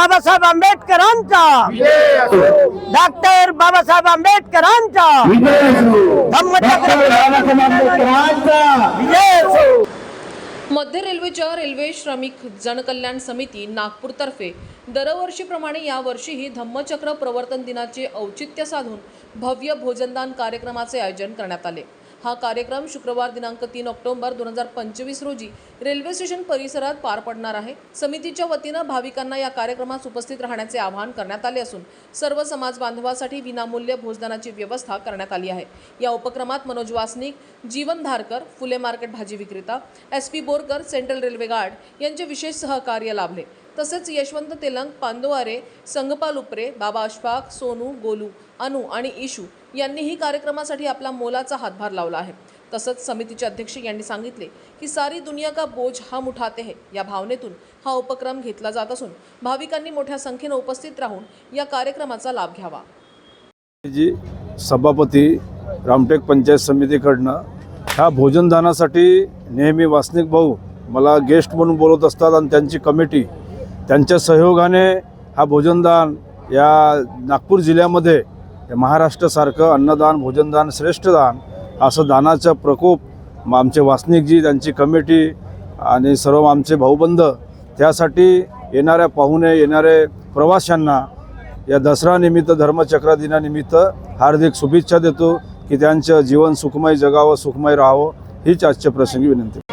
बाबासाहेब आंबेडकरांचा. डॉक्टर बाबासाहेब आंबेडकरांचा. मध्य रेल्वेच्या रेल्वे श्रमिक जनकल्याण समिती नागपूरतर्फे दरवर्षीप्रमाणे यावर्षीही धम्मचक्र प्रवर्तन दिनाचे औचित्य साधून भव्य भोजनदान कार्यक्रमाचे आयोजन करण्यात आले. हा कार्यक्रम शुक्रवार दिनांक तीन ऑक्टोबर दोन हजार पंचवीस रोजी रेल्वे स्टेशन परिसरात पार पडणार आहे. समितीच्या वतीनं भाविकांना या कार्यक्रमास उपस्थित राहण्याचे आवाहन करण्यात आले असून सर्व समाज बांधवासाठी विनामूल्य भोजनाची व्यवस्था करण्यात आली आहे. या उपक्रमात मनोज वासनिक जीवन धारकर फुले मार्केट भाजी विक्रेता S P Borkar central railway guard यांचे विशेष सहकार्य लाभले. तसेच यशवंत तेलंग पांदोवारे संगपाल उपरे बाबा अशफाक सोनू गोलू अनु आणि इशू यांनीही कार्यक्रमासाठी आपला मोलाचा हातभार लावला आहे. तसंच समितीचे अध्यक्ष यांनी सांगितले की सारी दुनिया का बोझ हम उठाते है या भावनेतून हा उपक्रम घेतला जात असून भाविकांनी मोठ्या संख्येनं उपस्थित राहून या कार्यक्रमाचा लाभ घ्यावा. जी सभापती रामटेक पंचायत समितीकडनं ह्या भोजनदानासाठी नेहमी वासनिक भाऊ मला गेस्ट म्हणून बोलत असतात आणि त्यांची कमिटी त्यांच्या सहयोगाने हा भोजनदान या नागपूर जिल्ह्यामध्ये महाराष्ट्रासारखं अन्नदान भोजनदान श्रेष्ठदान असं दानाचा प्रकोप आमचे वासनिकजी त्यांची कमिटी आणि सर्व आमचे भाऊबंद त्यासाठी येणाऱ्या पाहुणे येणारे प्रवाशांना या दसरानिमित्त धर्मचक्र दिनानिमित्त हार्दिक शुभेच्छा देतो की त्यांचं जीवन सुखमय जगावं सुखमय राहावं हीच आजच्या प्रसंगी विनंती.